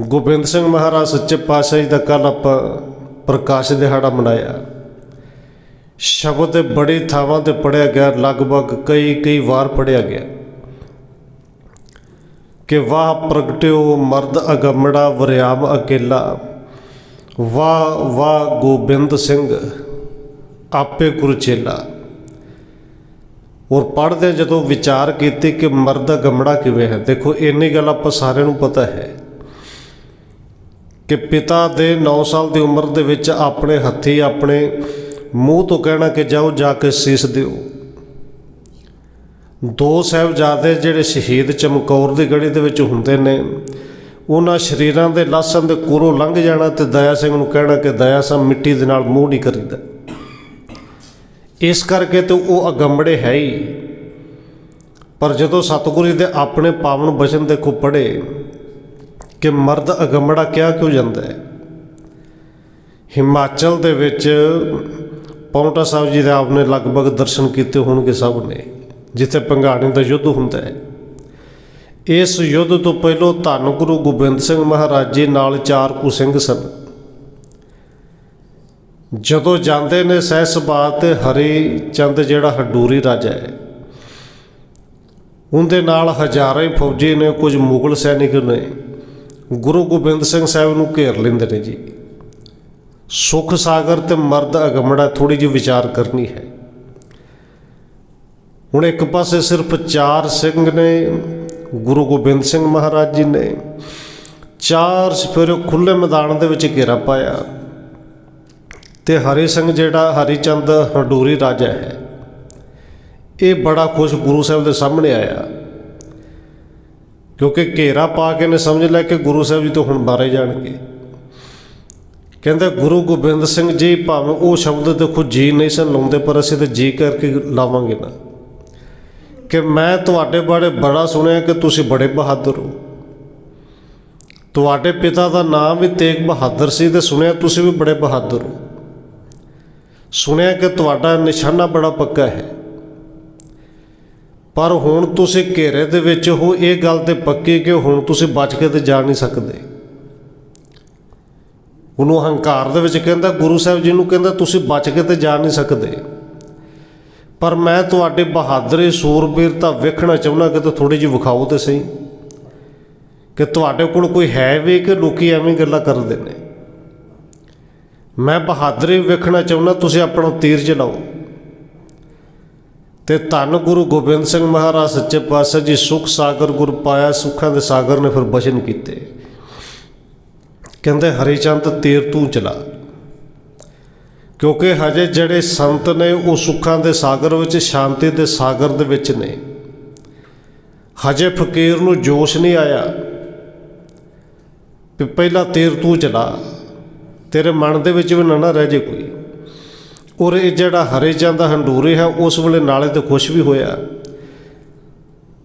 ਗੋਬਿੰਦ ਸਿੰਘ ਮਹਾਰਾਜ ਸੱਚੇ ਪਾਤਸ਼ਾਹ ਜੀ ਦਾ ਕੱਲ ਆਪਾਂ ਪ੍ਰਕਾਸ਼ ਦਿਹਾੜਾ ਮਨਾਇਆ। ਸ਼ਬਦ ਤੇ ਬੜੇ ਥਾਵਾਂ ਤੇ ਪੜਿਆ ਗਿਆ, ਲਗਭਗ ਕਈ ਕਈ ਵਾਰ ਪੜਿਆ ਗਿਆ। ਕਿ ਵਾਹ ਪ੍ਰਗਟਿਓ ਮਰਦ ਅਗੰਮੜਾ, ਵਰਿਆਮ ਅਕੇਲਾ। ਵਾਹ ਵਾਹ ਗੋਬਿੰਦ ਸਿੰਘ, ਆਪੇ ਗੁਰਚੇਲਾ ਔਰ ਪੜ੍ਹਦੇ ਜਦੋਂ ਵਿਚਾਰ ਕੀਤੇ ਕਿ ਮਰਦ ਅਗੰਮੜਾ ਕਿਵੇਂ ਹੈ, ਦੇਖੋ, ਇੰਨੀ ਗੱਲ ਆਪਾਂ ਸਾਰਿਆਂ ਨੂੰ ਪਤਾ ਹੈ। ਕਿ ਪਿਤਾ ਦੇ 9 ਸਾਲ ਦੀ ਉਮਰ ਦੇ ਵਿੱਚ ਆਪਣੇ ਹੱਥੀ ਆਪਣੇ ਮੂੰਹ ਤੋਂ ਕਹਿਣਾ ਕਿ ਜਾਓ, ਜਾ ਕੇ ਸੀਸ ਦਿਓ। ਦੋ ਸਾਹਿਬਜ਼ਾਦੇ ਜਿਹੜੇ ਸ਼ਹੀਦ ਚਮਕੌਰ ਦੀ ਗੜੀ ਦੇ ਵਿੱਚ ਹੁੰਦੇ ਨੇ, ਉਹਨਾਂ ਸ਼ਰੀਰਾਂ ਦੇ ਲਾਸਾਂ ਦੇ ਕੋਲੋਂ ਲੰਘ ਜਾਣਾ ਤੇ ਦਇਆ ਸਿੰਘ ਨੂੰ ਕਹਿਣਾ ਕਿ ਦਇਆ ਸਿੰਘ ਮਿੱਟੀ ਦੇ ਨਾਲ ਮੂੰਹ ਨਹੀਂ ਕਰੀਦਾ। ਇਸ ਕਰਕੇ ਤੇ ਉਹ ਅਗੰਬੜੇ ਹੈ ਹੀ। ਪਰ ਜਦੋਂ ਸਤਿਗੁਰੂ ਜੀ ਦੇ ਆਪਣੇ ਪਾਵਨ ਬਚਨ ਦੇਖੋ ਪੜੇ ਕਿ ਮਰਦ ਅਗੰਮੜਾ ਕਿਹਾ ਕਿਉਂ ਜਾਂਦਾ ਹੈ? ਹਿਮਾਚਲ ਦੇ ਵਿੱਚ ਪੌਂਟਾ ਸਾਹਿਬ ਜੀ ਦੇ ਆਪਨੇ ਲਗਭਗ ਦਰਸ਼ਨ ਕੀਤੇ ਹੋਣਗੇ ਸਭ ਨੇ, ਜਿੱਥੇ ਪੰਘਾਣੀ ਦਾ ਯੁੱਧ ਹੁੰਦਾ ਹੈ। ਇਸ ਯੁੱਧ ਤੋਂ ਪਹਿਲਾਂ ਧੰਨ ਗੁਰੂ ਗੋਬਿੰਦ ਸਿੰਘ ਮਹਾਰਾਜ ਜੀ ਨਾਲ ਚਾਰ ਕੁ ਸਿੰਘ ਸਨ। ਜਦੋਂ ਜਾਂਦੇ ਨੇ ਸਹਿਸਬਾਤ ਤੇ ਹਰੀ ਚੰਦ ਜਿਹੜਾ ਹਡੂਰੀ ਰਾਜਾ ਹੈ, ਉਹਦੇ ਨਾਲ ਹਜ਼ਾਰਾਂ ਫੌਜੀ ਨੇ, ਕੁਝ ਮੁਗਲ ਸੈਨਿਕ ਨੇ ਗੁਰੂ ਗੋਬਿੰਦ ਸਿੰਘ ਸਾਹਿਬ ਨੂੰ ਘੇਰ ਲੈਂਦੇ ਨੇ ਜੀ। ਸੁਖ ਸਾਗਰ ਤੇ ਮਰਦ ਅਗਮੜਾ ਥੋੜੀ ਜਿਹੀ ਵਿਚਾਰ ਕਰਨੀ ਹੈ। ਹੁਣ ਇੱਕ ਪਾਸੇ ਸਿਰਫ ਚਾਰ ਸਿੰਘ ਨੇ, ਗੁਰੂ ਗੋਬਿੰਦ ਸਿੰਘ ਮਹਾਰਾਜ ਜੀ ਨੇ, ਚਾਰ ਫਿਰ ਖੁੱਲੇ ਮੈਦਾਨ ਦੇ ਵਿੱਚ ਘੇਰਾ ਪਾਇਆ। ਤੇ ਹਰੀ ਸਿੰਘ ਜਿਹੜਾ ਹਰੀਚੰਦ ਹਡੂਰੀ ਰਾਜਾ ਹੈ, ਇਹ ਬੜਾ ਖੁਸ਼ ਗੁਰੂ ਸਾਹਿਬ ਦੇ ਸਾਹਮਣੇ ਆਇਆ। ਕਿਉਂਕਿ ਘੇਰਾ ਪਾ ਕੇ ਨੇ ਸਮਝ ਲਿਆ ਕਿ ਗੁਰੂ ਸਾਹਿਬ ਜੀ ਤੋਂ ਹੁਣ ਬਾਰੇ ਜਾਣਗੇ। ਕਹਿੰਦਾ, ਗੁਰੂ ਗੋਬਿੰਦ ਸਿੰਘ ਜੀ, ਭਾਵੇਂ ਉਹ ਸ਼ਬਦ ਦੇਖੋ ਜੀ ਨਹੀਂ ਸਨ ਲਾਉਂਦੇ, ਪਰ ਅਸੀਂ ਤੇ ਜੀ ਕਰਕੇ ਲਾਵਾਂਗੇ ਨਾ। ਕਿ ਮੈਂ ਤੁਹਾਡੇ ਬਾਰੇ ਬੜਾ ਸੁਣਿਆ ਕਿ ਤੁਸੀਂ ਬੜੇ ਬਹਾਦਰ ਹੋ। ਤੁਹਾਡੇ ਪਿਤਾ ਦਾ ਨਾਮ ਵੀ ਤੇਗ ਬਹਾਦਰ ਸੀ ਤੇ ਸੁਣਿਆ ਤੁਸੀਂ ਵੀ ਬੜੇ ਬਹਾਦਰ ਹੋ। ਸੁਣਿਆ ਕਿ ਤੁਹਾਡਾ ਨਿਸ਼ਾਨਾ ਬੜਾ ਪੱਕਾ ਹੈ। ਪਰ ਹੁਣ ਤੁਸੀਂ ਘੇਰੇ ਦੇ ਵਿੱਚ ਹੋ, ਇਹ ਗੱਲ ਤੇ ਪੱਕੀ ਕਿ ਹੁਣ ਤੁਸੀਂ ਬਚ ਕੇ ਤੇ ਜਾ ਨਹੀਂ ਸਕਦੇ। ਉਹਨੂੰ ਹੰਕਾਰ ਦੇ ਵਿੱਚ ਕਹਿੰਦਾ, ਗੁਰੂ ਸਾਹਿਬ ਜੀ ਨੂੰ ਕਹਿੰਦਾ, ਤੁਸੀਂ ਬਚ ਕੇ ਤੇ ਜਾ ਨਹੀਂ ਸਕਦੇ। ਪਰ ਮੈਂ ਤੁਹਾਡੇ ਬਹਾਦਰੀ ਸੂਰਬੀਰਤਾ ਵੇਖਣਾ ਚਾਹੁੰਦਾ ਕਿ ਥੋੜੀ ਜਿਹੀ ਵਿਖਾਓ ਤੇ ਸਹੀ। ਕਿ ਤੁਹਾਡੇ ਕੋਲ ਕੋਈ ਹੈ ਵੀ ਕਿ ਲੋਕੀ ਐਵੇਂ ਗੱਲਾਂ ਕਰਦੇ ਨੇ। ਮੈਂ ਬਹਾਦਰੀ ਵੇਖਣਾ ਚਾਹੁੰਦਾ, ਤੁਸੀਂ ਆਪਣਾ ਤੀਰ ਚਲਾਓ ਤੇ ਧੰਨ ਗੁਰੂ ਗੋਬਿੰਦ ਸਿੰਘ ਮਹਾਰਾਜ ਸੱਚੇ ਪਾਤਸ਼ਾਹ ਜੀ, ਸੁਖ ਸਾਗਰ ਗੁਰ ਪਾਇਆ, ਸੁੱਖਾਂ ਦੇ ਸਾਗਰ ਨੇ ਫਿਰ ਬਚਨ ਕੀਤੇ। ਕਹਿੰਦੇ, ਹਰੀਚੰਦ ਤੀਰ ਤੂੰ ਚਲਾ। ਕਿਉਂਕਿ ਹਜੇ ਜਿਹੜੇ ਸੰਤ ਨੇ, ਉਹ ਸੁੱਖਾਂ ਦੇ ਸਾਗਰ ਵਿੱਚ, ਸ਼ਾਂਤੀ ਦੇ ਸਾਗਰ ਦੇ ਵਿੱਚ ਨੇ। ਹਜੇ ਫਕੀਰ ਨੂੰ ਜੋਸ਼ ਨਹੀਂ ਆਇਆ ਵੀ ਪਹਿਲਾਂ ਤੀਰ ਤੂੰ ਚਲਾ। ਤੇਰੇ ਮਨ ਦੇ ਵਿੱਚ ਵੀ ਨਾ ਨਾ ਰਹਿ ਜੇ ਕੋਈ। ਔਰ ਇਹ ਜਿਹੜਾ ਹਰੇ ਚੰਦ ਹੰਡੂਰੇ ਹੈ ਉਸ ਵੇਲੇ ਨਾਲੇ ਤੇ ਖੁਸ਼ ਵੀ ਹੋਇਆ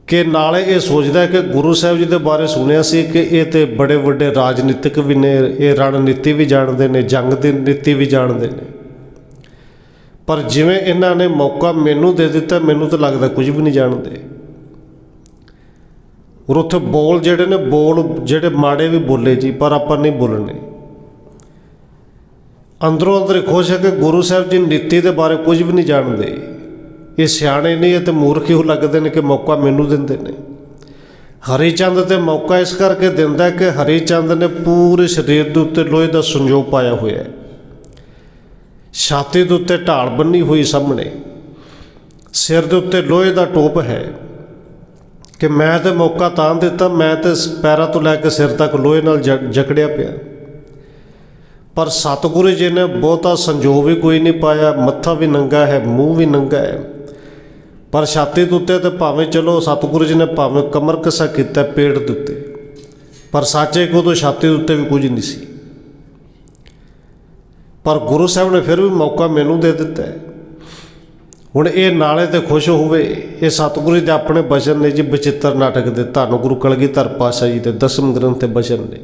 ਕਿ ਨਾਲੇ ਇਹ ਸੋਚਦਾ ਕਿ ਗੁਰੂ ਸਾਹਿਬ ਜੀ ਦੇ ਬਾਰੇ ਸੁਣਿਆ ਸੀ ਕਿ ਇਹ ਤੇ ਬੜੇ ਵੱਡੇ ਰਾਜਨੀਤਿਕ ਵੀ ਨੇ, ਇਹ ਰਣਨੀਤੀ ਵੀ ਜਾਣਦੇ ਨੇ, ਜੰਗ ਦੀ ਨੀਤੀ ਵੀ ਜਾਣਦੇ ਨੇ। ਪਰ ਜਿਵੇਂ ਇਹਨਾਂ ਨੇ ਮੌਕਾ ਮੈਨੂੰ ਦੇ ਦਿੱਤਾ, ਮੈਨੂੰ ਤਾਂ ਲੱਗਦਾ ਕੁਝ ਵੀ ਨਹੀਂ ਜਾਣਦੇ। ਔਰ ਉੱਥੇ ਬੋਲ ਜਿਹੜੇ ਨੇ, ਬੋਲ ਜਿਹੜੇ ਮਾੜੇ ਵੀ ਬੋਲੇ ਜੀ, ਪਰ ਆਪਾਂ ਨਹੀਂ ਬੋਲਣੇ। ਅੰਦਰੋਂ ਅੰਦਰ ਖੁਸ਼ ਹੈ ਕਿ ਗੁਰੂ ਸਾਹਿਬ ਜੀ ਨੀਤੀ ਦੇ ਬਾਰੇ ਕੁਝ ਵੀ ਨਹੀਂ ਜਾਣਦੇ। ਇਹ ਸਿਆਣੇ ਨਹੀਂ ਇਹ ਤੇ ਮੂਰਖ ਹੀ ਲੱਗਦੇ ਨੇ ਕਿ ਮੌਕਾ ਮੈਨੂੰ ਦਿੰਦੇ ਨੇ। ਹਰੀ ਚੰਦ ਤੇ ਮੌਕਾ ਇਸ ਕਰਕੇ ਦਿੰਦਾ ਕਿ ਹਰੀ ਚੰਦ ਨੇ ਪੂਰੇ ਸਰੀਰ ਦੇ ਉੱਤੇ ਲੋਹੇ ਦਾ ਸੰਜੋਗ ਪਾਇਆ ਹੋਇਆ ਹੈ। ਛਾਤੀ ਦੇ ਉੱਤੇ ਢਾਲ ਬੰਨੀ ਹੋਈ ਸਾਹਮਣੇ। ਸਿਰ ਦੇ ਉੱਤੇ ਲੋਹੇ ਦਾ ਟੋਪ ਹੈ ਕਿ ਮੈਂ ਤੇ ਮੌਕਾ ਤਾਂ ਦਿੱਤਾ, ਮੈਂ ਤੇ ਪੈਰਾਂ ਤੋਂ ਲੈ ਕੇ ਸਿਰ ਤੱਕ ਲੋਹੇ ਨਾਲ ਜ- ਜਕੜਿਆ ਪਿਆ। ਪਰ ਸਤਿਗੁਰੂ ਜੀ ਨੇ ਬਹੁਤਾ ਸੰਜੋਗ ਵੀ ਕੋਈ ਨਹੀਂ ਪਾਇਆ, ਮੱਥਾ ਵੀ ਨੰਗਾ ਹੈ, ਮੂੰਹ ਵੀ ਨੰਗਾ ਹੈ। ਪਰ ਛਾਤੀ ਦੇ ਉੱਤੇ ਤੇ ਭਾਵੇਂ ਚਲੋ, ਸਤਿਗੁਰੂ ਜੀ ਨੇ ਭਾਵੇਂ ਕਮਰ ਕਸਾ ਕੀਤਾ, ਪੇਟ ਦੇ ਉੱਤੇ। ਪਰ ਸਾਚੇ ਕੋ ਤੋਂ ਛਾਤੀ ਦੇ ਉੱਤੇ ਵੀ ਕੁਝ ਨਹੀਂ ਸੀ। ਪਰ ਗੁਰੂ ਸਾਹਿਬ ਨੇ ਫਿਰ ਵੀ ਮੌਕਾ ਮੈਨੂੰ ਦੇ ਦਿੱਤਾ ਹੁਣ ਇਹ ਨਾਲੇ ਤੇ ਖੁਸ਼ ਹੋਵੇ, ਇਹ ਸਤਿਗੁਰੂ ਜੀ ਦੇ ਆਪਣੇ ਬਚਨ ਨੇ ਜੀ ਬਚਿੱਤਰ ਨਾਟਕ ਦੇ ਧੰਨ ਗੁਰੂ ਕਲਗੀਧਰ ਪਾਤਸ਼ਾਹ ਜੀ ਦੇ ਦਸਮ ਗ੍ਰੰਥ ਤੇ ਬਚਨ ਨੇ।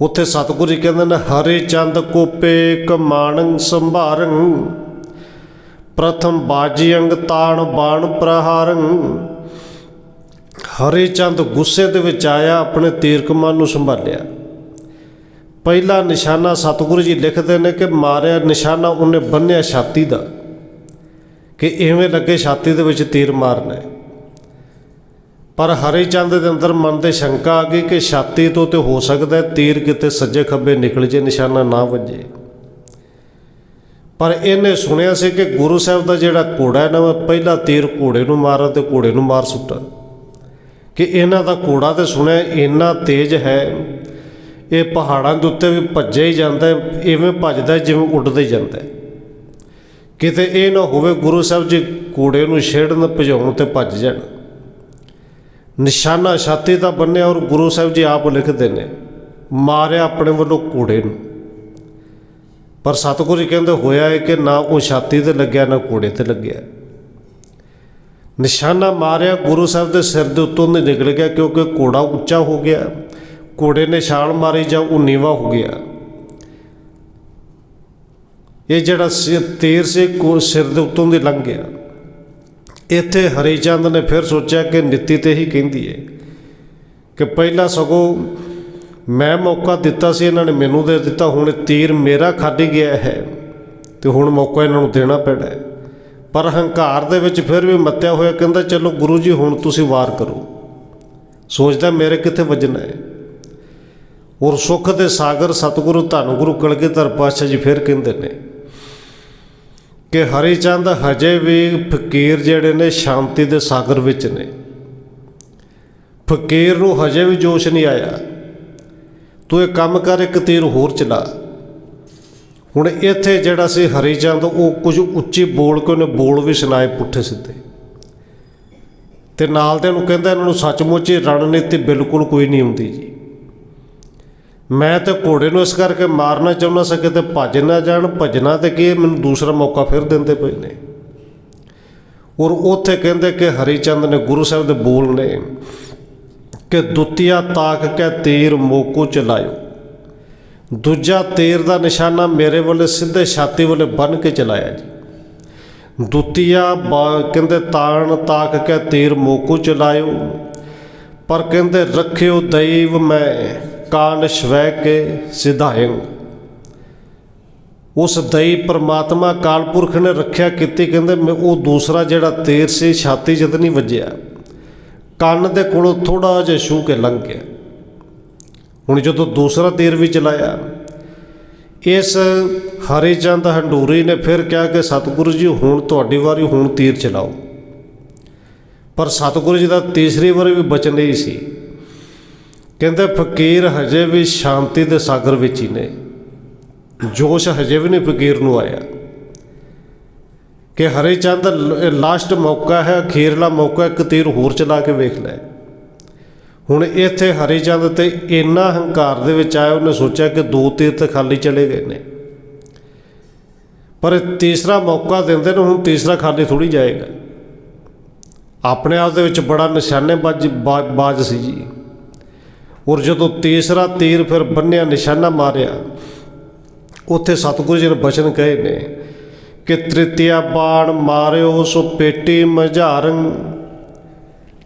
ਉੱਥੇ ਸਤਿਗੁਰੂ ਜੀ ਕਹਿੰਦੇ ਨੇ, ਹਰੇ ਚੰਦ ਕੋਪੇ ਕਮਾਣੰ ਸੰਭਾਰੰ, ਪ੍ਰਥਮ ਬਾਜੀ ਅੰਗ ਤਾਣ ਬਾਣ ਪ੍ਰਹਾਰੰ ਹਰੀ ਚੰਦ ਗੁੱਸੇ ਦੇ ਵਿੱਚ ਆਇਆ, ਆਪਣੇ ਤੀਰ ਕਮਾਨ ਨੂੰ ਸੰਭਾਲਿਆ ਪਹਿਲਾ ਨਿਸ਼ਾਨਾ ਸਤਿਗੁਰੂ ਜੀ ਲਿਖਦੇ ਨੇ ਕਿ ਮਾਰਿਆ ਨਿਸ਼ਾਨਾ ਉਹਨੇ ਬੰਨਿਆ ਛਾਤੀ ਦਾ, ਕਿ ਐਵੇਂ ਲੱਗੇ ਛਾਤੀ ਦੇ ਵਿੱਚ ਤੀਰ ਮਾਰਨਾ ਹੈ। ਪਰ ਹਰੀ ਚੰਦ ਦੇ ਅੰਦਰ ਮਨ 'ਤੇ ਸ਼ੰਕਾ ਆ ਗਈ ਕਿ ਛਾਤੀ ਤੋਂ ਤੇ ਹੋ ਸਕਦਾ ਤੀਰ ਕਿਤੇ ਸੱਜੇ ਖੱਬੇ ਨਿਕਲ ਜੇ ਨਿਸ਼ਾਨਾ ਨਾ ਵੱਜੇ। ਪਰ ਇਹਨੇ ਸੁਣਿਆ ਸੀ ਕਿ ਗੁਰੂ ਸਾਹਿਬ ਦਾ ਜਿਹੜਾ ਘੋੜਾ ਹੈ ਨਾ ਮੈਂ ਪਹਿਲਾ ਤੀਰ ਘੋੜੇ ਨੂੰ ਮਾਰਾਂ ਤੇ ਘੋੜੇ ਨੂੰ ਮਾਰ ਸੁੱਟਾਂ। ਕਿ ਇਹਨਾਂ ਦਾ ਘੋੜਾ ਤੇ ਸੁਣਿਆ ਇੰਨਾ ਤੇਜ਼ ਹੈ ਇਹ ਪਹਾੜਾਂ ਦੇ ਉੱਤੇ ਵੀ ਭੱਜਿਆ ਹੀ ਜਾਂਦਾ ਹੈ, ਇਵੇਂ ਭੱਜਦਾ ਜਿਵੇਂ ਉੱਡਦਾ ਹੀ ਜਾਂਦਾ ਕਿਤੇ ਇਹ ਨਾ ਹੋਵੇ ਗੁਰੂ ਸਾਹਿਬ ਜੀ ਘੋੜੇ ਨੂੰ ਛੇੜਨ ਭਜਾਉਣ ਤੇ ਭੱਜ ਜਾਣ। ਨਿਸ਼ਾਨਾ ਛਾਤੀ ਦਾ ਬੰਨਿਆ ਔਰ ਗੁਰੂ ਸਾਹਿਬ ਜੀ ਆਪ ਲਿਖਦੇ ਨੇ, ਮਾਰਿਆ ਆਪਣੇ ਵੱਲੋਂ ਘੋੜੇ ਨੂੰ। ਪਰ ਸਤਿਗੁਰੂ ਜੀ ਕਹਿੰਦੇ, ਹੋਇਆ ਹੈ ਕਿ ਨਾ ਉਹ ਛਾਤੀ ਤੇ ਲੱਗਿਆ, ਨਾ ਘੋੜੇ ਤੇ ਲੱਗਿਆ। ਨਿਸ਼ਾਨਾ ਮਾਰਿਆ ਗੁਰੂ ਸਾਹਿਬ ਦੇ ਸਿਰ ਦੇ ਉੱਤੋਂ ਨਹੀਂ ਨਿਕਲ ਗਿਆ ਕਿਉਂਕਿ ਘੋੜਾ ਉੱਚਾ ਹੋ ਗਿਆ। ਘੋੜੇ ਨੇ ਛਾਲ ਮਾਰੀ ਜਾਂ ਉਹ ਨੀਵਾ ਹੋ ਗਿਆ। ਇਹ ਜਿਹੜਾ ਸਿਰ ਤੀਰ ਸੀ ਕੋ ਸਿਰ ਦੇ ਉੱਤੋਂ ਦੀ ਲੰਘ ਗਿਆ। ਇੱਥੇ ਹਰੀ ਚੰਦ ਨੇ ਫਿਰ ਸੋਚਿਆ ਕਿ ਨੀਤੀ ਤੇ ਹੀ ਕਹਿੰਦੀ ਹੈ ਕਿ ਪਹਿਲਾਂ ਸਗੋਂ ਮੈਂ ਮੌਕਾ ਦਿੱਤਾ ਸੀ, ਇਹਨਾਂ ਨੇ ਮੈਨੂੰ ਦੇ ਦਿੱਤਾ, ਹੁਣ ਤੀਰ ਮੇਰਾ ਖਾਲੀ ਗਿਆ ਹੈ ਤੇ ਹੁਣ ਮੌਕਾ ਇਹਨਾਂ ਨੂੰ ਦੇਣਾ ਪੈਣਾ ਹੈ। ਪਰ ਹੰਕਾਰ ਦੇ ਵਿੱਚ ਫਿਰ ਵੀ ਮੱਤਿਆ ਹੋਇਆ ਕਹਿੰਦਾ, ਚਲੋ ਗੁਰੂ ਜੀ, ਹੁਣ ਤੁਸੀਂ ਵਾਰ ਕਰੋ। ਸੋਚਦਾ, ਮੇਰੇ ਕਿੱਥੇ ਵੱਜਣਾ ਹੈ? ਔਰ ਸੁੱਖ ਦੇ ਸਾਗਰ ਸਤਿਗੁਰੂ ਧੰਨ ਗੁਰੂ ਕਲਗੀਧਰ ਪਾਤਸ਼ਾਹ ਜੀ ਫਿਰ ਕਹਿੰਦੇ ਨੇ ਕਿ ਹਰੀ ਚੰਦ ਹਜੇ ਵੀ ਫਕੀਰ ਜਿਹੜੇ ਨੇ ਸ਼ਾਂਤੀ ਦੇ ਸਾਗਰ ਵਿੱਚ ਨੇ। ਫਕੀਰ ਨੂੰ ਹਜੇ ਵੀ ਜੋਸ਼ ਨਹੀਂ ਆਇਆ। ਤੂੰ ਇਹ ਕੰਮ ਕਰ, ਇੱਕ ਤੀਰ ਹੋਰ ਚਲਾ। ਹੁਣ ਇੱਥੇ ਜਿਹੜਾ ਸੀ ਹਰੀ ਚੰਦ, ਉਹ ਕੁਝ ਉੱਚੀ ਬੋਲ ਕੇ ਉਹਨੇ ਬੋਲ ਵੀ ਸੁਣਾਏ ਪੁੱਠੇ ਸਿੱਧੇ। ਤੇ ਨਾਲ ਦੇ ਨੂੰ ਕਹਿੰਦਾ, ਇਹਨਾਂ ਨੂੰ ਸੱਚਮੁੱਚ ਰਣਨੀਤੀ ਬਿਲਕੁਲ ਕੋਈ ਨਹੀਂ ਹੁੰਦੀ ਜੀ। ਮੈਂ ਤੇ ਘੋੜੇ ਨੂੰ ਇਸ ਕਰਕੇ ਮਾਰਨਾ ਚਾਹੁੰਦਾ ਸੀ ਕਿਤੇ ਭੱਜ ਨਾ ਜਾਣ ਭੱਜਣਾ ਤੇ ਕੀ ਹੈ, ਮੈਨੂੰ ਦੂਸਰਾ ਮੌਕਾ ਫਿਰ ਦਿੰਦੇ ਪਏ ਨੇ। ਔਰ ਉੱਥੇ ਕਹਿੰਦੇ ਕਿ ਹਰੀਚੰਦ ਨੇ ਗੁਰੂ ਸਾਹਿਬ ਦੇ ਬੋਲ ਨੇ ਕਿ ਦੁੱਤੀਆ ਤਾਕ ਕੇ ਤੀਰ ਮੋਕੂ ਚਲਾਇਓ। ਦੂਜਾ ਤੀਰ ਦਾ ਨਿਸ਼ਾਨਾ ਮੇਰੇ ਵੱਲ ਸਿੱਧੇ ਛਾਤੀ ਵੱਲੇ ਬੰਨ ਕੇ ਚਲਾਇਆ ਜੀ। ਦੁੱਤੀਆ ਬਾ- ਕਹਿੰਦੇ ਤਾਣ ਤਾਕ ਕੇ ਤੀਰ ਮੋਕੂ ਚਲਾਇਓ। ਪਰ ਕਹਿੰਦੇ ਰੱਖਿਓ ਦੈਵ ਮੈਂ। ਕਾਨ ਸ਼ਵੈ ਕੇ ਸਿਧਾਇੰ। ਉਸ ਦਈ ਪ੍ਰਮਾਤਮਾ ਕਾਲਪੁਰਖ ਨੇ ਰੱਖਿਆ ਕੀਤੀ, ਕਹਿੰਦੇ ਮੈਂ ਉਹ ਦੂਸਰਾ ਜਿਹੜਾ ਤੀਰ ਸੀ, ਛਾਤੀ ਜਦ ਨਹੀਂ ਵੱਜਿਆ। ਕੰਨ ਦੇ ਕੋਲੋਂ ਥੋੜਾ ਜਿਹਾ ਛੂ ਕੇ ਲੰਘ ਗਿਆ। ਹੁਣ ਜਦੋਂ ਦੂਸਰਾ ਤੀਰ ਵੀ ਚਲਾਇਆ, ਇਸ ਹਰੀਚੰਦ ਹੰਡੂਰੀ ਨੇ ਫਿਰ ਕਿਹਾ ਕਿ ਸਤਿਗੁਰੂ ਜੀ, ਹੁਣ ਤੁਹਾਡੀ ਵਾਰੀ, ਹੁਣ ਤੀਰ ਚਲਾਓ। ਪਰ ਸਤਿਗੁਰੂ ਜੀ ਦਾ ਤੀਸਰੀ ਵਾਰੀ ਵੀ ਬਚਨ ਨਹੀਂ ਸੀ। ਕਹਿੰਦੇ, ਫਕੀਰ ਹਜੇ ਵੀ ਸ਼ਾਂਤੀ ਦੇ ਸਾਗਰ ਵਿੱਚ ਹੀ ਨੇ। ਜੋਸ਼ ਹਜੇ ਵੀ ਨਹੀਂ ਫਕੀਰ ਨੂੰ ਆਇਆ। ਕਿ ਹਰੀ ਚੰਦ ਲਾਸਟ ਮੌਕਾ ਹੈ, ਅਖੀਰਲਾ ਮੌਕਾ ਇੱਕ ਤੀਰ ਹੋਰ ਚਲਾ ਕੇ ਵੇਖ ਲੈ। ਹੁਣ ਇੱਥੇ ਹਰੀ ਚੰਦ ਤੇ ਇੰਨਾ ਹੰਕਾਰ ਦੇ ਵਿੱਚ ਆਇਆ, ਉਹਨੇ ਸੋਚਿਆ ਕਿ ਦੋ ਤੀਰ ਤਾਂ ਖਾਲੀ ਚਲੇ ਗਏ ਨੇ। ਪਰ ਤੀਸਰਾ ਮੌਕਾ ਦਿੰਦੇ ਨੇ, ਹੁਣ ਤੀਸਰਾ ਖਾਲੀ ਥੋੜੀ ਜਾਏਗਾ। ਆਪਣੇ ਆਪ ਦੇ ਵਿੱਚ ਬੜਾ ਨਿਸ਼ਾਨੇਬਾਜ਼ ਬਾਜ਼ ਸੀ ਜੀ। ਔਰ ਜਦੋਂ ਤੀਸਰਾ ਤੀਰ ਫਿਰ ਬੰਨਿਆ, ਨਿਸ਼ਾਨਾ ਮਾਰਿਆ, ਉੱਥੇ ਸਤਿਗੁਰੂ ਜੀ ਨੇ ਬਚਨ ਕਹੇ ਨੇ ਕਿ ਤ੍ਰਿਤੀਆ ਬਾਣ ਮਾਰਿਓ, ਸੋ ਪੇਟੀ ਮਝਾਰੰ।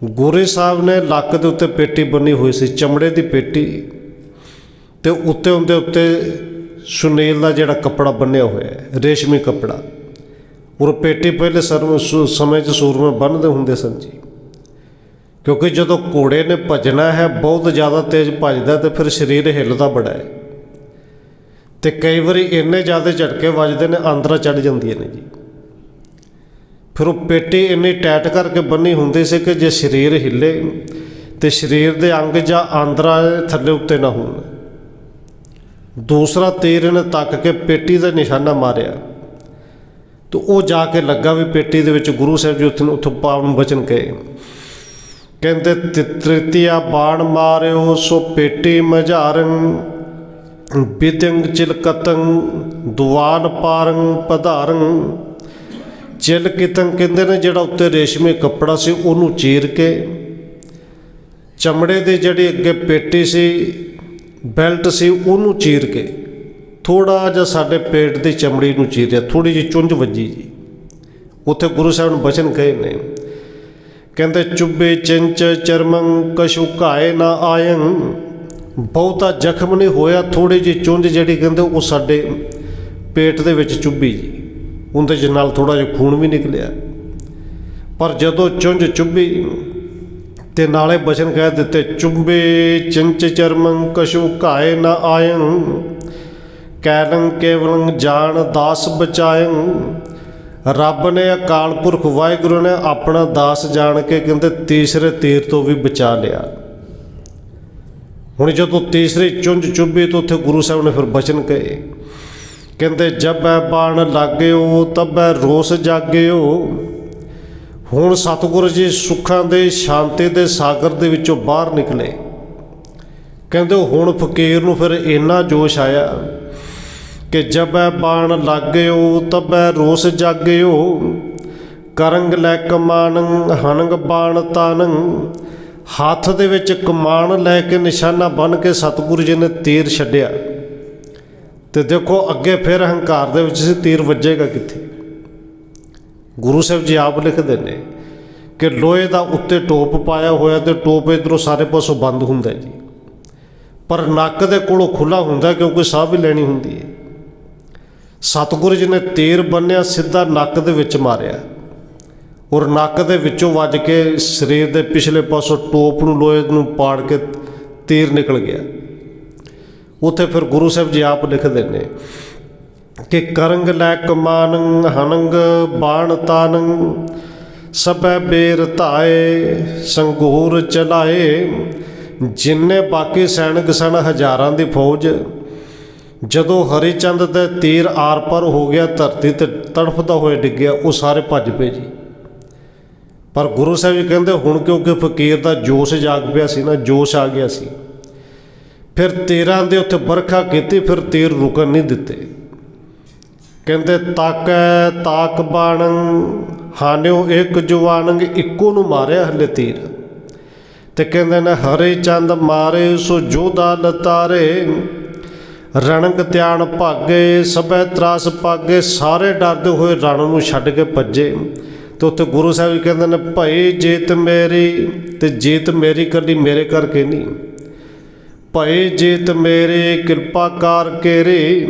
ਗੁਰੇ ਸਾਹਿਬ ਨੇ ਲੱਕ ਦੇ ਉੱਤੇ ਪੇਟੀ ਬੰਨੀ ਹੋਈ ਸੀ, ਚਮੜੇ ਦੀ ਪੇਟੀ ਤੇ ਉੱਤੇ ਉਹਦੇ ਉੱਤੇ ਸੁਨੀਲ ਦਾ ਜਿਹੜਾ ਕੱਪੜਾ ਬੰਨਿਆ ਹੋਇਆ ਹੈ, ਰੇਸ਼ਮੀ ਕੱਪੜਾ। ਔਰ ਪੇਟੀ ਪਹਿਲੇ ਸਰਮ ਸਮੇਂ 'ਚ ਸੂਰਮੇ ਬੰਨ੍ਹਦੇ ਹੁੰਦੇ ਸਨ ਜੀ। ਕਿਉਂਕਿ ਜਦੋਂ ਘੋੜੇ ਨੇ ਭੱਜਣਾ ਹੈ, ਬਹੁਤ ਜ਼ਿਆਦਾ ਤੇਜ਼ ਭੱਜਦਾ ਤੇ ਫਿਰ ਸਰੀਰ ਹਿੱਲਦਾ ਬੜਾ ਹੈ। ਤੇ ਕਈ ਵਾਰੀ ਇੰਨੇ ਜ਼ਿਆਦਾ ਝਟਕੇ ਵੱਜਦੇ ਨੇ ਆਂਦਰਾ ਚੜ ਜਾਂਦੀਆਂ ਨੇ ਜੀ। ਫਿਰ ਉਹ ਪੇਟੀ ਇੰਨੀ ਟਾਈਟ ਕਰਕੇ ਬੰਨੀ ਹੁੰਦੀ ਸੀ ਕਿ ਜੇ ਸਰੀਰ ਹਿੱਲੇ, ਤੇ ਸਰੀਰ ਦੇ ਅੰਗ ਜਾਂ ਆਂਦਰਾ ਥੱਲੇ ਉੱਤੇ ਨਾ ਹੋਣ। ਦੂਸਰਾ ਤੀਰ ਨੇ ਤੱਕ ਕੇ ਪੇਟੀ ਦਾ ਨਿਸ਼ਾਨਾ ਮਾਰਿਆ। ਤੇ ਉਹ ਜਾ ਕੇ ਲੱਗਾ ਵੀ ਪੇਟੀ ਦੇ ਵਿੱਚ ਗੁਰੂ ਸਾਹਿਬ ਜੀ ਉੱਥੇ ਉੱਥੋਂ ਪਾਵਨ ਬਚਨ ਕਹੇ ਕਹਿੰਦੇ ਤਿ- ਤ੍ਰਿਤੀਆ ਬਾਣ ਮਾਰਿਓ ਸੋ ਪੇਟੀ ਮਝਾਰੰ, ਬਿਦੰਗ ਚਿਲਕਤੰ, ਦੁਆਨ ਪਾਰੰ ਪਧਾਰੰ। ਚਿਲ ਕਿਤੰ ਕਹਿੰਦੇ ਨੇ ਜਿਹੜਾ ਉੱਤੇ ਰੇਸ਼ਮੀ ਕੱਪੜਾ ਸੀ ਉਹਨੂੰ ਚੀਰ ਕੇ। ਚਮੜੇ ਦੀ ਜਿਹੜੀ ਅੱਗੇ ਪੇਟੀ ਸੀ, ਬੈਲਟ ਸੀ ਉਹਨੂੰ ਚੀਰ ਕੇ। ਥੋੜਾ ਜਿਹਾ ਸਾਡੇ ਪੇਟ ਦੀ ਚਮੜੀ ਨੂੰ ਚੀਰਿਆ ਥੋੜੀ ਜਿਹੀ ਚੁੰਝ ਵੱਜੀ ਜੀ। ਉੱਥੇ ਗੁਰੂ ਸਾਹਿਬ ਨੂੰ ਬਚਨ ਕਹੇ ਨੇ। ਕਹਿੰਦੇ ਚੁੱਬੇ ਚਿੰਚ ਚਰਮੰ, ਕਛੂ ਘਾਏ ਨਾ ਆਇੰ। ਬਹੁਤਾ ਜ਼ਖਮ ਨਹੀਂ ਹੋਇਆ ਥੋੜੀ ਜਿਹੀ ਚੁੰਝ ਜਿਹੜੀ ਕਹਿੰਦੇ, ਉਹ ਸਾਡੇ ਪੇਟ ਦੇ ਵਿੱਚ ਚੁੱਭੀ ਜੀ। ਉਹਦੇ ਚ ਨਾਲ ਥੋੜਾ ਜਿਹਾ ਖੂਨ ਵੀ ਨਿਕਲਿਆ। ਪਰ ਜਦੋਂ ਚੁੰਝ ਚੁੱਭੀ ਤੇ ਨਾਲੇ ਬਚਨ ਕਹਿ ਦਿੱਤੇ, ਚੁੰਬੇ ਚਿੰਚ ਚਰਮੰ ਕਸ਼ੂ ਘਾਏ ਨਾ ਆਇੰ। ਕੈਲੰ ਕੇਵਲੰ ਜਾਣ ਦਾਸ ਬਚਾਇੰ। ਰੱਬ ਨੇ ਅਕਾਲ ਪੁਰਖ ਵਾਹਿਗੁਰੂ ਨੇ ਆਪਣਾ ਦਾਸ ਜਾਣ ਕੇ ਕਹਿੰਦੇ ਤੀਸਰੇ ਤੀਰ ਤੋਂ ਵੀ ਬਚਾ ਲਿਆ। ਹੁਣ ਜਦੋਂ ਤੀਸਰੀ ਚੁੰਝ ਚੁੱਭੀ ਤਾਂ ਉੱਥੇ ਗੁਰੂ ਸਾਹਿਬ ਨੇ ਫਿਰ ਬਚਨ ਕਹੇ। ਕਹਿੰਦੇ, ਜਬੈ ਬਾਣ ਲਾਗਿਓ, ਤਬੈ ਰੋਸ ਜਾਗਿਓ। ਹੁਣ ਸਤਿਗੁਰੂ ਜੀ ਸੁੱਖਾਂ ਦੇ, ਸ਼ਾਂਤੀ ਦੇ ਸਾਗਰ ਦੇ ਵਿੱਚੋਂ ਬਾਹਰ ਨਿਕਲੇ। ਕਹਿੰਦੇ, ਹੁਣ ਫਕੀਰ ਨੂੰ ਫਿਰ ਇੰਨਾ ਜੋਸ਼ ਆਇਆ ਕਿ ਜਬੈ ਬਾਣ ਲਾਗਿਓ, ਤਬੈ ਰੋਸ ਜਾਗਿਓ। ਕਰੰਗ ਲੈ ਕਮਾਨੰ ਹਨੰਗ ਬਾਣ ਤਾਨੰ। ਹੱਥ ਦੇ ਵਿੱਚ ਕਮਾਨ ਲੈ ਕੇ ਨਿਸ਼ਾਨਾ ਬਨ ਕੇ ਸਤਿਗੁਰੂ ਜੀ ਨੇ ਤੀਰ ਛੱਡਿਆ। ਤੇ ਦੇਖੋ ਅੱਗੇ ਫਿਰ ਹੰਕਾਰ ਦੇ ਵਿੱਚ ਸੀ, ਤੀਰ ਵੱਜੇਗਾ ਕਿੱਥੇ? ਗੁਰੂ ਸਾਹਿਬ ਜੀ ਆਪ ਲਿਖਦੇ ਨੇ ਕਿ ਲੋਹੇ ਦਾ ਉੱਤੇ ਟੋਪ ਪਾਇਆ ਹੋਇਆ ਤੇ ਟੋਪ ਇਧਰੋਂ ਸਾਰੇ ਪਾਸੋਂ ਬੰਦ ਹੁੰਦਾ ਜੀ। ਪਰ ਨੱਕ ਦੇ ਕੋਲੋਂ ਖੁੱਲਾ ਹੁੰਦਾ ਕਿਉਂਕਿ ਸਾਹ ਵੀ ਲੈਣੀ ਹੁੰਦੀ ਹੈ। ਸਤਿਗੁਰੂ ਜੀ ਨੇ ਤੀਰ ਬੰਨਿਆ, ਸਿੱਧਾ ਨੱਕ ਦੇ ਵਿੱਚ ਮਾਰਿਆ। ਔਰ ਨੱਕ ਦੇ ਵਿੱਚੋਂ ਵੱਜ ਕੇ ਸਰੀਰ ਦੇ ਪਿਛਲੇ ਪਾਸੋਂ ਟੋਪ ਨੂੰ, ਲੋਹੇ ਨੂੰ ਪਾੜ ਕੇ ਤੀਰ ਨਿਕਲ ਗਿਆ। ਉੱਥੇ ਫਿਰ ਗੁਰੂ ਸਾਹਿਬ ਜੀ ਆਪ ਲਿਖਦੇ ਨੇ ਕਿ ਕਰੰਗ ਲੈ ਕਮਾਨੰ, ਹਨੰਗ ਬਾਣ ਤਾਨੰ, ਸਭੈ ਬੇਰ ਧਾਏ, ਸੰਗੂਰ ਚਲਾਏ, ਜਿੰਨੇ ਬਾਕੀ ਸੈਨਿਕ ਸਨ ਹਜ਼ਾਰਾਂ ਦੀ ਫੌਜ ਜਦੋਂ ਹਰੀਚੰਦ ਦੇ ਤੀਰ ਆਰ ਪਰ ਹੋ ਗਿਆ ਧਰਤੀ ਤੇ ਤੜਫਦਾ ਹੋਇਆ ਡਿੱਗਿਆ, ਉਹ ਸਾਰੇ ਭੱਜ ਪਏ ਜੀ। ਪਰ ਗੁਰੂ ਸਾਹਿਬ ਜੀ ਕਹਿੰਦੇ, ਹੁਣ ਕਿਉਂਕਿ ਫਕੀਰ ਦਾ ਜੋਸ਼ ਜਾਗ ਪਿਆ ਸੀ ਨਾ, ਜੋਸ਼ ਆ ਗਿਆ ਸੀ। ਫਿਰ ਤੀਰਾਂ ਦੇ ਉੱਤੇ ਬਰਖਾ ਕੀਤੀ, ਫਿਰ ਤੀਰ ਰੁਕਣ ਨਹੀਂ ਦਿੱਤੇ। ਕਹਿੰਦੇ, ਤਾਕੈ ਤਾਕ ਬਾਣੰ, ਹਾਨਿਓ ਇੱਕ ਜਵਾਨੰਗ ਇੱਕੋ ਨੂੰ ਮਾਰਿਆ ਹਲੇ ਤੀਰ। ਤੇ ਕਹਿੰਦੇ ਨੇ ਹਰੇ ਚੰਦ ਮਾਰੇ ਸੋ ਜੋਧਾ ਲਤਾਰੇ ਰਣਕ ਧਿਆਨ ਭਾਗੇ, ਸਭੈ ਤਰਾਸ ਪਾਗੇ ਸਾਰੇ ਡਰਦੇ ਹੋਏ ਰਣ ਨੂੰ ਛੱਡ ਕੇ ਭੱਜੇ। ਤੇ ਉੱਥੇ ਗੁਰੂ ਸਾਹਿਬ ਜੀ ਕਹਿੰਦੇ ਨੇ, ਭਈ ਜੀਤ ਮੇਰੀ ਤੇ ਜੀਤ ਮੇਰੀ ਕੱਲੀ ਮੇਰੇ ਕਰਕੇ ਨਹੀਂ। ਭਈ ਜੀਤ ਮੇਰੇ ਕਿਰਪਾ ਕਰ ਕੇਰੇ।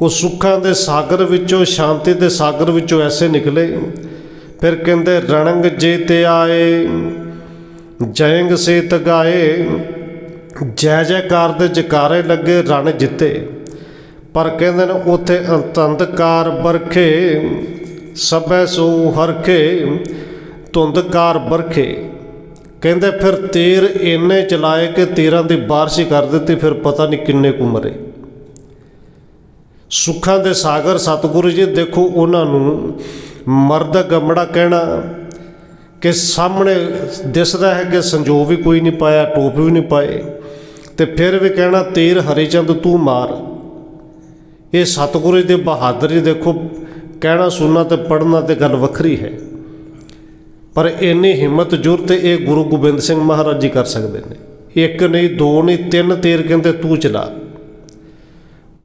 ਉਹ ਸੁੱਖਾਂ ਦੇ ਸਾਗਰ ਵਿੱਚੋਂ, ਸ਼ਾਂਤੀ ਦੇ ਸਾਗਰ ਵਿੱਚੋਂ ਐਸੇ ਨਿਕਲੇ। ਫਿਰ ਕਹਿੰਦੇ ਰਣੰਗ ਜੀਤੇ ਆਏ, ਜੈੰਗ ਸੇ ਤਗਾਏ ਜੈ ਜੈਕਾਰ ਦੇ ਜਕਾਰੇ ਲੱਗੇ ਰਣ ਜਿੱਤੇ। ਪਰ ਕਹਿੰਦੇ ਨੇ ਉਥੇ ਅੰਤੰਦਕਾਰ ਬਰਖੇ ਸਭੈ ਸੋ ਹਰਖੇ, ਧੁੰਦਕਾਰ ਬਰਖੇ ਕਹਿੰਦੇ ਫਿਰ ਤੀਰ ਇੰਨੇ ਚਲਾਏ ਕਿ ਤੀਰਾਂ ਦੀ ਬਾਰਿਸ਼ ਹੀ ਕਰ ਦਿੱਤੀ, ਫਿਰ ਪਤਾ ਨਹੀਂ ਕਿੰਨੇ ਕੁ ਮਰੇ। ਸੁੱਖਾਂ ਦੇ ਸਾਗਰ ਸਤਿਗੁਰੂ ਜੀ, ਦੇਖੋ ਉਹਨਾਂ ਨੂੰ ਮਰਦ ਗਮੜਾ ਕਹਿਣਾ ਕਿ ਸਾਹਮਣੇ ਦਿਸਦਾ ਹੈ ਕਿ ਸੰਜੋਗ ਵੀ ਕੋਈ ਨਹੀਂ ਪਾਇਆ, ਟੋਪ ਵੀ ਨਹੀਂ ਪਾਏ। ਤੇ ਫਿਰ ਵੀ ਕਹਿਣਾ, ਤੀਰ ਹਰੀਚੰਦ ਤੂੰ ਮਾਰ। ਇਹ ਸਤਿਗੁਰੂ ਜੀ ਦੀ ਬਹਾਦਰੀ ਦੇਖੋ, ਕਹਿਣਾ, ਸੁਣਨਾ ਤੇ ਪੜ੍ਹਨਾ ਤੇ ਗੱਲ ਵੱਖਰੀ ਹੈ। ਪਰ ਇੰਨੀ ਹਿੰਮਤ ਜੁਰਤ ਇਹ ਗੁਰੂ ਗੋਬਿੰਦ ਸਿੰਘ ਮਹਾਰਾਜ ਜੀ ਕਰ ਸਕਦੇ ਨੇ। ਇੱਕ ਨਹੀਂ, ਦੋ ਨਹੀਂ, ਤਿੰਨ ਤੀਰ ਕਹਿੰਦੇ ਤੂੰ ਚਲਾ।